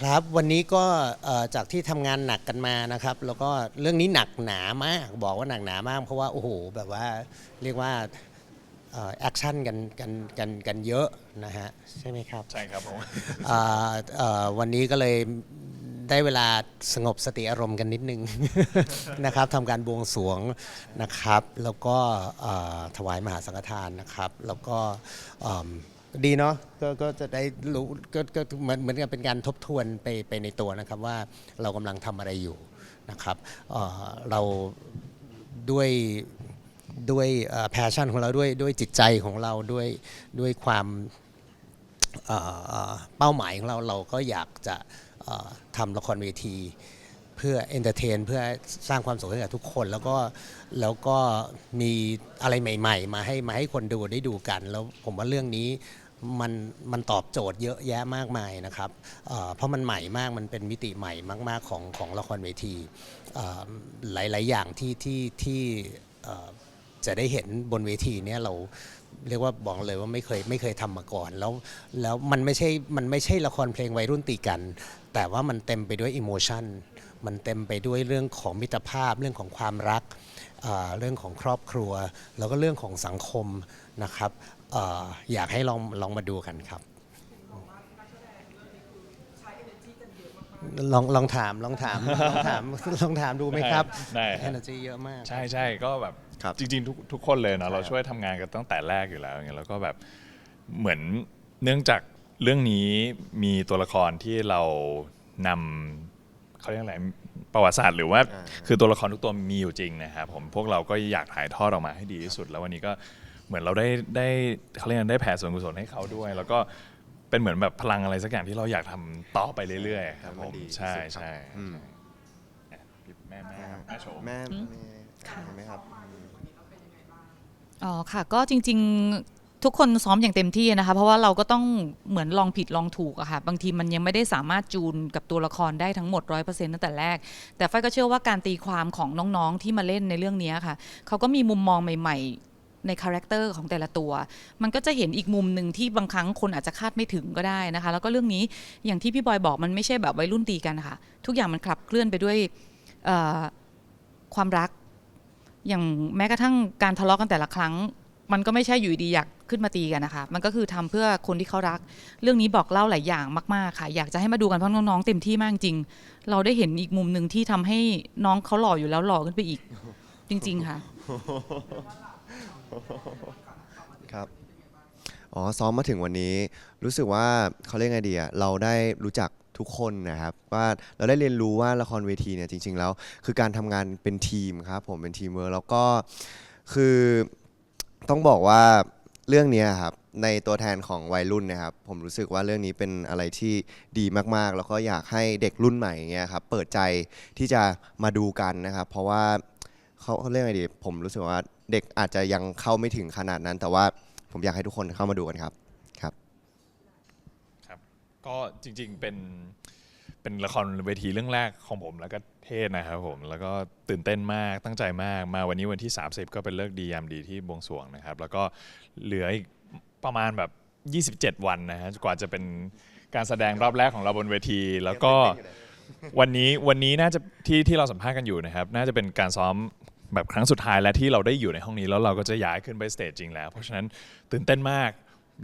ครับวันนี้ก็เอ่อจากที่ทำงานหนักกันมานะครับ แล้วก็เรื่องนี้หนักหนามากบอกว่าหนักหนามาก เพราะว่าโอ้โหแบบว่าเรียกว่าแอคชั่นกันกันกันกันเยอะนะฮะใช่ไหมครับใช่ครับผมเอ่อเอ่อวันนี้ก็เลยได้เวลาสงบสติอารมณ์กันนิดนึงนะครับทำการบวงสรวงนะครับ แล้วก็เอ่อถวายมหาสังฆทานนะครับ แล้วก็เอิ่ม ดีเนาะก็ก็จะได้รู้ก็ก็เหมือนเหมือนกับเป็นการทบทวนไปไปในตัวนะครับว่าเรากำลังทำอะไรอยู่นะครับเอ่อเราด้วยด้วยแพชชั่นของเราด้วยด้วยจิตใจของเราด้วยด้วยความเอ่อเอ่อเป้าหมายของเราเราก็อยากจะเอ่อทำละครเวที เพื่อเอนเตอร์เทนเพื่อสร้างความสุขให้กับทุกคน แล้วก็แล้วก็มีอะไรใหม่ ๆ มาให้มาให้คนดูได้ดูกัน แล้วผมว่าเรื่องนี้มันมันตอบโจทย์เยอะแยะมากมายนะครับเเพราะมันใหม่มากมันเป็นมิติใหม่มาก ๆ ของของละครเวทีหลาย ๆ อย่างที่ที่ที่จะได้เห็นบนเวทีเนี้ยเรา เรียกว่าบอกเลยว่าไม่เคยไม่เคยทำมาก่อน แล้วแล้วมันไม่ใช่มันไม่ใช่ละครเพลงวัยรุ่นตีกัน แต่ว่ามันเต็มไปด้วยอิโมชันมันเต็มไปด้วยเรื่องของมิตรภาพเรื่องของความรักเอ่อเรื่องของครอบครัว แล้วก็เรื่องของสังคมนะครับเอออยากให้ลองลองมาดูกันครับ ลองลองถามลองถามลองถามลองถามดูไหมครับได้ครับ energy เยอะมาก ใช่ใช่ก็แบบครับจริงๆทุกทุกคนเลยเนาะเราช่วยทำงานกันตั้งแต่แรกอยู่แล้วอย่างเงี้ยแล้วก็แบบเหมือนเนื่องจากเรื่องนี้มีตัวละครที่เรานำเขาเรียกอะไรประวัติศาสตร์หรือว่าอ่า คือตัวละครทุกตัวมีอยู่จริงนะครับผมพวกเราก็อยากถ่ายทอดออกมาให้ดีที่สุด แล้ววันนี้ก็เหมือนเราได้ได้เขาเรียกอะไรได้แผ่ส่วนกุศลให้เขาด้วย แล้วก็ เป็นเหมือนแบบพลังอะไรสักอย่างที่เราอยากทำต่อไปเรื่อยๆครับผมมันดีใช่สุดครับใช่อืมแม่แม่ครับแม่โชมแม่ค่ะ เห็นไหมครับอ๋อค่ะก็จริงๆทุกคนซ้อมอย่างเต็มที่นะคะ เพราะว่าเราก็ต้องเหมือนลองผิดลองถูกอะค่ะบางทีมันยังไม่ได้สามารถจูนกับตัวละครได้ทั้งหมดร้อยเปอร์เซ็นต์ตั้งแต่แรก แต่ฝ้ายก็เชื่อว่าการตีความของน้องๆที่มาเล่นในเรื่องนี้ค่ะเขาก็มีมุมมองใหม่ ๆ ในคาแรคเตอร์ของแต่ละตัว มันก็จะเห็นอีกมุมหนึ่งที่บางครั้งคนอาจจะคาดไม่ถึงก็ได้นะคะ แล้วก็เรื่องนี้อย่างที่พี่บอยบอกมันไม่ใช่แบบวัยรุ่นตีกันค่ะ ทุกอย่างมันขับเคลื่อนไปด้วยความรัก อย่างแม้กระทั่งการทะเลาะกันแต่ละครั้ง มันก็ไม่ใช่อยู่ดีอยากขึ้นมาตีกันนะคะ มันก็คือทำเพื่อคนที่เขารัก เรื่องนี้บอกเล่าหลายอย่างมากๆค่ะ อยากจะให้มาดูกันเพราะน้องๆเต็มที่มากจริง เราได้เห็นอีกมุมหนึ่งที่ทำให้น้องเขาหล่ออยู่แล้วหล่อขึ้นไปอีก จริง ๆค่ะ ครับ อ๋อ ซ้อมมาถึงวันนี้ รู้สึกว่าเขาเรียกไงดีอะเราได้รู้จักทุกคนนะครับ ว่าเราได้เรียนรู้ว่าละครเวทีเนี่ยจริง ๆ แล้ว คือการทำงานเป็นทีมครับ ผมเป็นทีมเวิร์แล้วก็คือต้องบอกว่าเรื่องเนี้ยครับในตัวแทนของวัยรุ่นนะครับ ผมรู้สึกว่าเรื่องนี้เป็นอะไรที่ดีมากๆ แล้วก็อยากให้เด็กรุ่นใหม่เงี้ยครับเปิดใจที่จะมาดูกันนะครับ เพราะว่าเขาเขาเรียกไงดี ผมรู้สึกว่า เด็กอาจจะยังเข้าไม่ถึงขนาดนั้น แต่ว่าผมอยากให้ทุกคนเข้ามาดูกันครับครับ ครับก็จริงๆเป็นเป็นละครเวทีเรื่องแรกของผมแล้วก็เทศนะครับผมแล้วก็ตื่นเต้นมากตั้งใจมากมาวันนี้วันที่ 30 ก็เป็นเลิกษ์ดียามดีที่บวงสรวงนะครับ แล้วก็เหลืออีกประมาณแบบ 27 วันนะฮะกว่าจะเป็นการแสดงรอบแรกของเราบนเวที แล้วก็วันนี้วันนี้น่าจะที่ที่เราสัมภาษณ์กันอยู่นะครับ น่าจะเป็นการซ้อม แบบครั้งสุดท้ายและที่เราได้อยู่ในห้องนี้แล้วเราก็จะย้ายขึ้นไปสเตจจริงแล้ว เพราะฉะนั้นตื่นเต้นมาก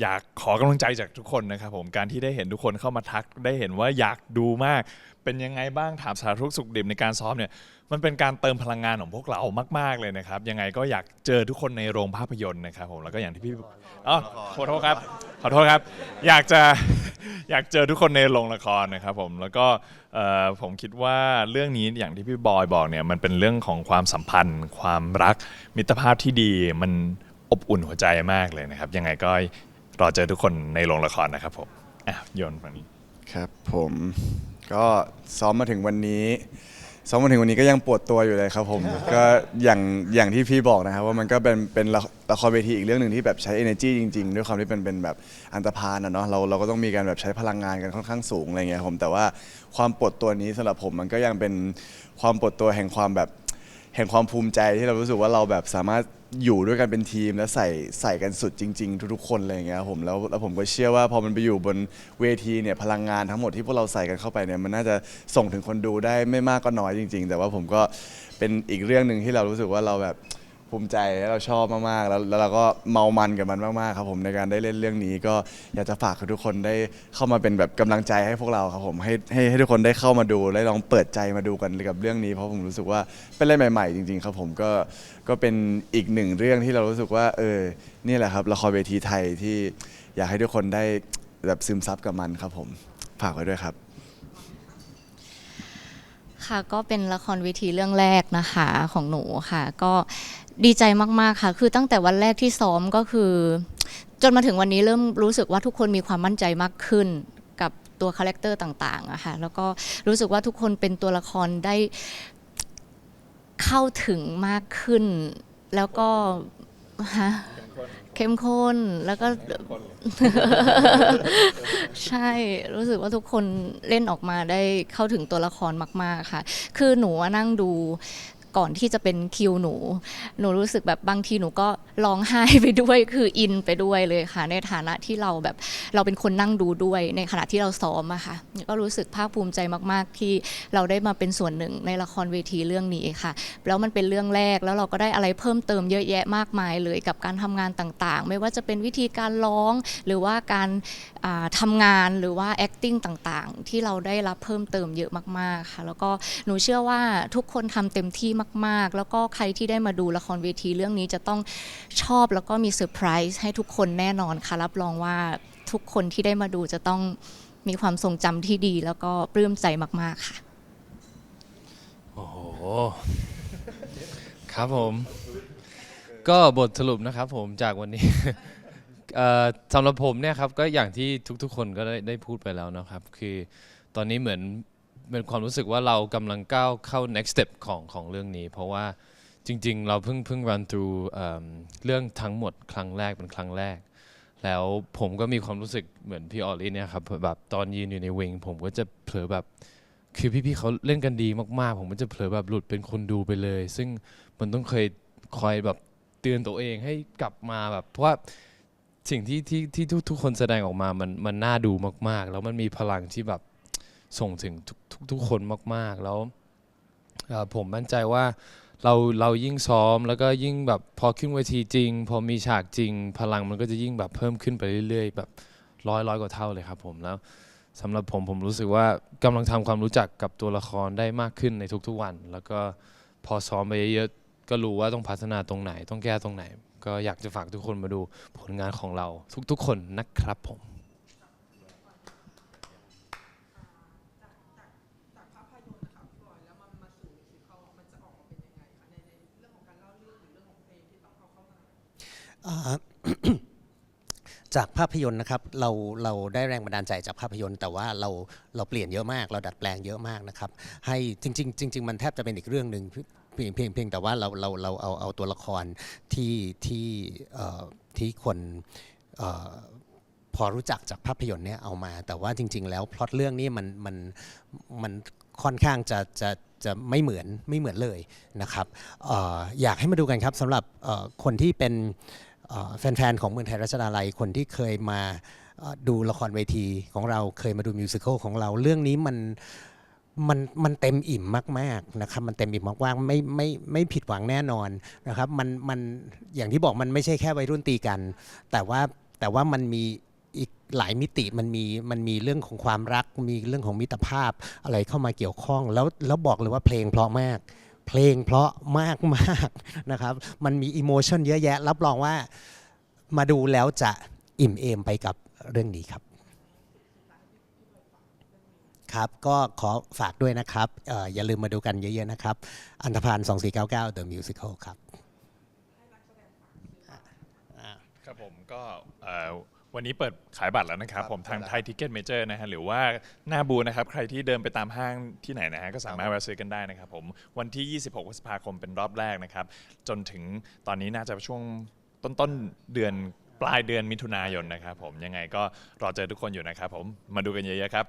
อยากขอกำลังใจจากทุกคนนะครับผมการที่ได้เห็นทุกคนเข้ามาทักได้เห็นว่าอยากดูมาก เป็นยังไงบ้างถามสารทุกสุขดิบในการซ้อมเนี่ยมันเป็นการเติมพลังงานของพวกเรามาก ๆเลยนะครับ ยังไงก็อยากเจอทุกคนในโรงภาพยนตร์นะครับผมแล้วก็อย่างที่พี่อ๋อขอโทษครับขอโทษครับ อยากจะ อยากเจอทุกคนในโรงละครนะครับผมแล้วก็เอ่อผมคิดว่าเรื่องนี้อย่างที่พี่บอยบอกเนี่ยมันเป็นเรื่องของความสัมพันธ์ ความรักมิตรภาพที่ดีมันอบอุ่นหัวใจมากเลยนะครับ ยังไงก็รอเจอทุกคนในโรงละครนะครับผมอะโยนฝั่งนี้ ครับผมก็ซ้อมมาถึงวันนี้ ซ้อมมาถึงวันนี้ก็ยังปวดตัวอยู่เลยครับผม ก็อย่างอย่างที่พี่บอกนะครับว่ามันก็เป็นเป็นละละครเวทีอีกเรื่องหนึ่งที่แบบใช้ energy จริง ๆ ด้วยความที่เป็นเป็นแบบอันตรพานอะเนาะเราเราก็ต้องมีการแบบใช้พลังงานกันค่อนข้างสูงอะไรเงี้ยครับผมแต่ว่าความปวดตัวนี้สำหรับผมมันก็ยังเป็นความปวดตัวแห่งความแบบแห่งความภูมิใจที่เรารู้สึกว่าเราแบบสามารถ อยู่ด้วยกันเป็นทีมและใส่ใส่กันสุดจริง ๆ ทุกๆคนอะไรอย่างเงี้ยครับผมแล้วแล้วผมก็เชื่อว่าพอมันไปอยู่บนเวทีเนี่ยพลังงานทั้งหมดที่พวกเราใส่กันเข้าไปเนี่ยมันน่าจะส่งถึงคนดูได้ไม่มากก็น้อยจริง ๆ แต่ว่าผมก็เป็นอีกเรื่องหนึ่งที่เรารู้สึกว่าเราแบบ ภูมิใจและเราชอบมากๆแล้วแล้วเราก็เมามันกับมันมากๆครับผมในการได้เล่นเรื่องนี้ ก็อยากจะฝากให้ทุกคนได้เข้ามาเป็นแบบกำลังใจให้พวกเราครับผมให้ให้ให้ทุกคนได้เข้ามาดูได้ลองเปิดใจมาดูกันกับเรื่องนี้ เพราะผมรู้สึกว่าเป็นอะไรใหม่ๆ จริง ๆ ครับผมก็ก็เป็นอีกหนึ่งเรื่องที่เรารู้สึกว่า เออนี่แหละครับละครเวทีไทยที่อยากให้ทุกคนได้แบบซึมซับกับมันครับผมฝากไว้ด้วยครับ ค่ะก็เป็นละครเวทีเรื่องแรกนะคะของหนูค่ะ ก็ ดีใจมากๆค่ะ คือตั้งแต่วันแรกที่ซ้อมก็คือ จนมาถึงวันนี้เริ่มรู้สึกว่าทุกคนมีความมั่นใจมากขึ้นกับตัวคาแรคเตอร์ต่างๆอะค่ะแล้วก็รู้สึกว่าทุกคนเป็นตัวละครได้เข้าถึงมากขึ้น แล้วก็ฮะเข้มข้นแล้วก็ ใช่รู้สึกว่าทุกคนเล่นออกมาได้เข้าถึงตัวละครมาก ๆค่ะ คือหนูนั่งดู ก่อนที่จะเป็นคิวหนู หนูรู้สึกแบบบางทีหนูก็ร้องไห้ไปด้วยคืออินไปด้วยเลยค่ะ ในฐานะที่เราแบบเราเป็นคนนั่งดูด้วยในขณะที่เราซ้อมอะค่ะ ก็รู้สึกภาคภูมิใจมาก ๆ ที่เราได้มาเป็นส่วนหนึ่งในละครเวทีเรื่องนี้ค่ะ แล้วมันเป็นเรื่องแรกแล้วเราก็ได้อะไรเพิ่มเติมเยอะแยะมากมายเลยกับการทำงานต่างๆ ไม่ว่าจะเป็นวิธีการร้องหรือว่าการทำงานหรือว่า acting ต่างๆ ที่เราได้รับเพิ่มเติมเยอะมากๆค่ะ แล้วก็หนูเชื่อว่าทุกคนทำเต็มที่มากๆ แล้วก็ใครที่ได้มาดูละครเวทีเรื่องนี้จะต้องชอบแล้วก็มีเซอร์ไพรส์ให้ทุกคนแน่นอนค่ะ รับรองว่าทุกคนที่ได้มาดูจะต้องมีความทรงจำที่ดี แล้วก็ปลื้มใจมากๆค่ะ โอ้โห ครับผม ก็บทสรุปนะครับผมจากวันนี้ เอ่อสำหรับผมเนี่ยครับก็อย่างที่ทุกๆ คนก็ได้ได้พูดไปแล้วนะครับ คือตอนนี้เหมือนเป็นความรู้สึกว่าเรากำลังก้าวเข้า next step ของของเรื่องนี้ เพราะว่าจริงๆ เราเพิ่งเพิ่ง run through เอิ่มเรื่องทั้งหมดครั้งแรกเป็นครั้งแรก แล้วผมก็มีความรู้สึกเหมือนพี่ออลลี่เนี่ยครับแบบตอนยืนอยู่ในวิงผมก็จะเผลอแบบ คือพี่ๆเขาเล่นกันดีมากๆ ผมก็จะเผลอแบบหลุดเป็นคนดูไปเลย ซึ่งมันต้องเคยคอยแบบเตือนตัวเองให้กลับมาแบบเพราะว่า สิ่งที่ที่ที่ทุกทุกคนแสดงออกมามันมันน่าดูมาก ๆ แล้วมันมีพลังที่แบบส่งถึงทุกทุกทุกคนมาก ๆ แล้วผมมั่นใจว่าเราเรายิ่งซ้อมแล้วก็ยิ่งแบบพอขึ้นเวทีจริง พอมีฉากจริง พลังมันก็จะยิ่งแบบเพิ่มขึ้นไปเรื่อย ๆ แบบร้อยร้อยกว่าเท่าเลยครับผมแล้วสำหรับผมผมรู้สึกว่ากำลังทำความรู้จักกับตัวละครได้มากขึ้นในทุกๆวัน แล้วก็พอซ้อมไปเยอะๆก็รู้ว่าต้องพัฒนาตรงไหนต้องแก้ตรงไหน ก็อยากจะฝากทุกคนมาดูผลงานของเราทุกๆคนนะครับผมอ่าจากภาพยนตร์นะครับเราเราได้แรงบันดาลใจจากภาพยนตร์ แต่ว่าเราเราเปลี่ยนเยอะมาก เราดัดแปลงเยอะมากนะครับ ให้จริง ๆ จริง ๆ มันแทบจะเป็นอีกเรื่องหนึ่ง เพียงเพียงเพียงแต่ว่าเราเราเราเอาเอาตัวละครที่ที่ที่คนพอรู้จักจากภาพยนตร์เนี่ยเอามา แต่ว่าจริง ๆ แล้วพล็อตเรื่องนี้มันมันมันค่อนข้างจะจะจะไม่เหมือนไม่เหมือนเลยนะครับออยากให้มาดูกันครับสำหรับคนที่เป็นแฟนๆ ของเมืองไทยรัชดาลัยคนที่เคยมาดูละครเวทีของเราเคยมาดูมิวสิควลของเราเรื่องนี้มัน มันมันเต็มอิ่มมากๆนะครับมันเต็มอิ่มมากๆไม่ไม่ไม่ผิดหวังแน่นอนนะครับมันมันอย่างที่บอกมันไม่ใช่แค่วัยรุ่นตีกัน แต่ว่าแต่ว่ามันมีอีกหลายมิติมันมีมันมีเรื่องของความรัก มีเรื่องของมิตรภาพอะไรเข้ามาเกี่ยวข้อง แล้วแล้วบอกเลยว่าเพลงเพราะมาก เพลงเพราะมากมากนะครับ มันมีอิโมชันเยอะแยะ รับรองว่ามาดูแล้วจะอิ่มเอมไปกับเรื่องนี้ครับ ครับ ก็ขอฝากด้วยนะครับเอ่ออย่าลืมมาดูกันเยอะๆนะครับ อันธพาล2499 The Musical ครับครับผมก็เอ่อวันนี้เปิดขายบัตรแล้วนะครับ ผมทางไทยทิกเก็ตเมเจอร์นะฮะหรือว่าหน้าบูธนะครับ ใครที่เดินไปตามห้างที่ไหนนะฮะก็สามารถแวะซื้อกันได้นะครับผมวันที่ 26พฤษภาคมเป็นรอบแรกนะครับ จนถึงตอนนี้น่าจะช่วงต้นต้นๆเดือนปลายเดือนมิถุนายนนะครับผมยังไงก็รอเจอทุกคนอยู่นะครับผมมาดูกันเยอะๆครับ